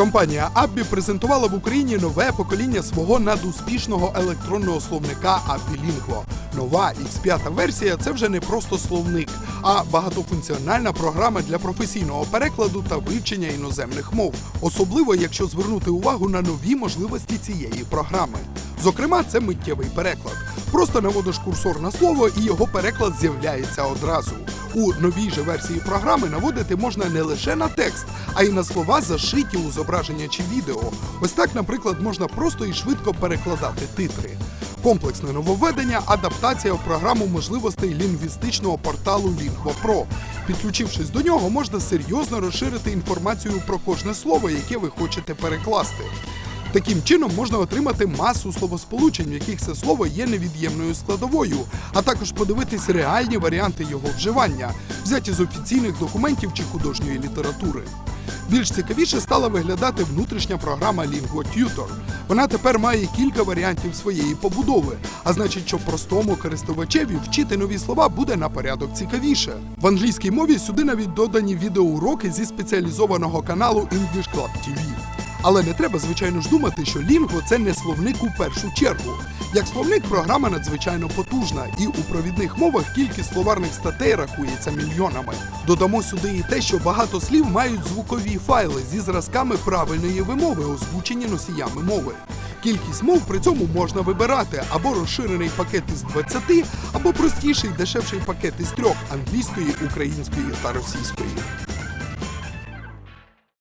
Компанія Аббі презентувала в Україні нове покоління свого надуспішного електронного словника Lingvo. Нова X5 версія це вже не просто словник, а багатофункціональна програма для професійного перекладу та вивчення іноземних мов, особливо якщо звернути увагу на нові можливості цієї програми. Зокрема, це миттєвий переклад. Просто наводиш курсор на слово, і його переклад з'являється одразу. У новій же версії програми наводити можна не лише на текст, а й на слова, зашиті у зображення чи відео. Ось так, наприклад, можна просто і швидко перекладати титри. Комплексне нововведення, адаптація в програму можливостей лінгвістичного порталу Lingvo Підключившись до нього, можна серйозно розширити інформацію про кожне слово, яке ви хочете перекласти. Таким чином можна отримати масу словосполучень, в яких це слово є невід'ємною складовою, а також подивитись реальні варіанти його вживання, взяті з офіційних документів чи художньої літератури. Більш цікавіше стала виглядати внутрішня програма Lingvo Tutor. Вона тепер має кілька варіантів своєї побудови, а значить, що простому користувачеві вчити нові слова буде на порядок цікавіше. В англійській мові сюди навіть додані відеоуроки зі спеціалізованого каналу English Club TV. Але не треба, звичайно ж, думати, що Лінго це не словник у першу чергу. Як словник, програма надзвичайно потужна, і у провідних мовах кількість словарних статей рахується мільйонами. Додамо сюди і те, що багато слів мають звукові файли зі зразками правильної вимови, озвучені носіями мови. Кількість мов при цьому можна вибирати або розширений пакет із 20, або простіший дешевший пакет із трьох англійської, української та російської.